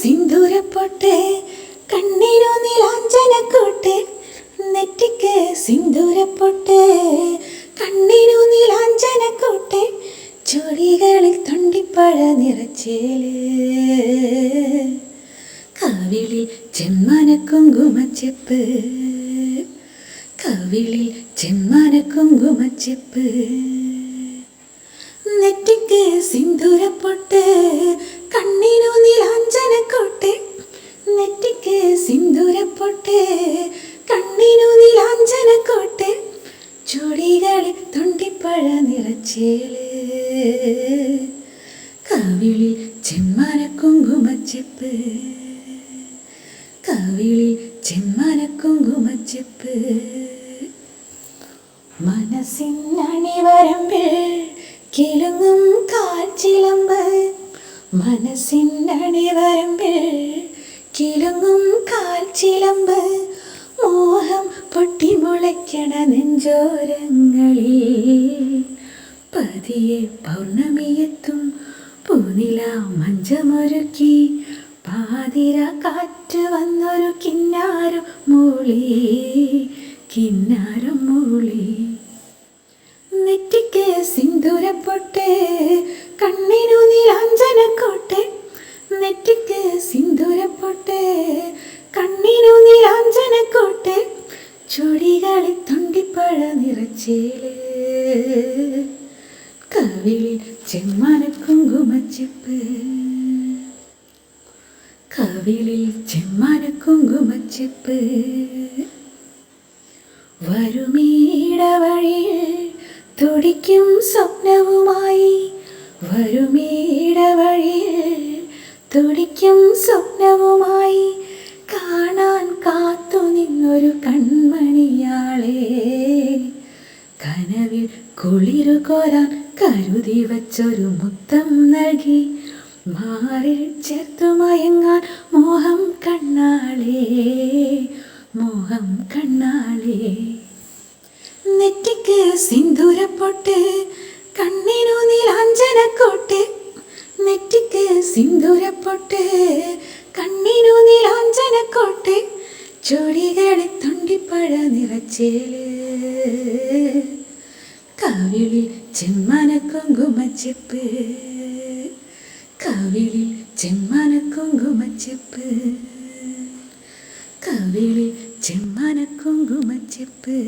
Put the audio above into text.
സിന്ദൂരപ്പൊട്ട് കണ്ണിനു നീലാഞ്ചനക്കൂട്ട് നെറ്റിക്ക് സിന്ദൂരപ്പൊട്ട് കണ്ണിനു നീലാഞ്ചനക്കൂട്ട് ചുഴികളിൽ തൊണ്ടിപ്പഴ നിറച്ചേൽ. കവിളിൽ ചെമ്മന കുങ്കുമച്ചെപ്പ് കവിളിൽ ചെമ്മന കുങ്കുമച്ചെപ്പ് നെറ്റിക്ക് സിന്ദൂരപ്പൊട്ട് കവിളിൽ ചെമ്മന കുങ്കുമച്ചെപ്പ് കവിളിൽ ചെമ്മന കുങ്കുമച്ചെപ്പ് മനസ്സിനണിവരമ്പിൽ കിലുങ്ങും കാൽച്ചിലമ്പ് മനസ്സിനണിവരമ്പിൽ കിലുങ്ങും കാൽച്ചിലമ്പ് മോഹം പൊട്ടിമുളയ്ക്കണ നെഞ്ചോരങ്ങളിൽ. പതിയെ പൗർണമിയെത്തും പൂനില മഞ്ചമൊരുക്കി പാതിര കാറ്റ് വന്നൊരു കിന്നാരം മൂളി കിന്നാരം മൂളി. നെറ്റിക്ക് സിന്ദൂരപ്പൊട്ട് നിറച്ചേൽ കവിളിൽ ചെമ്മന കുങ്കുമച്ചെപ്പ്. കവിളിൽ ചെമ്മന വരുമീടവഴിയിൽ വരുമീട വഴിയിൽ തുടിക്കും സ്വപ്നവുമായി വരുമീട വഴിയിൽ തുടിക്കും സ്വപ്നവുമായി കാണാൻ കാത്തു നിന്നൊരു കൺമണിയാളെ കുളിരു കോരാൻ കരുതി വച്ചൊരു മുത്തം നൽകി. മാറിൽ ചേർത്തു മയങ്ങാൻ മോഹം കണ്ണാളേ മോഹം കണ്ണാളേ. നെറ്റിക്ക് സിന്ദൂരപ്പൊട്ട് കണ്ണിനു നീലാഞ്ചനക്കോട്ട് നെറ്റിക്ക് സിന്ദൂരപ്പൊട്ട് കണ്ണിനു നീലാഞ്ചനക്കോട്ട് ചൊടികളെ തൊണ്ടിപ്പഴ നിറച്ചേൽ. കവിളിൽ ചെമ്മന കുങ്കുമച്ചെപ്പ് കവിളിൽ ചെമ്മന കുങ്കുമച്ചെപ്പ് കവിളിൽ ചെമ്മന കുങ്കുമച്ചെപ്പ്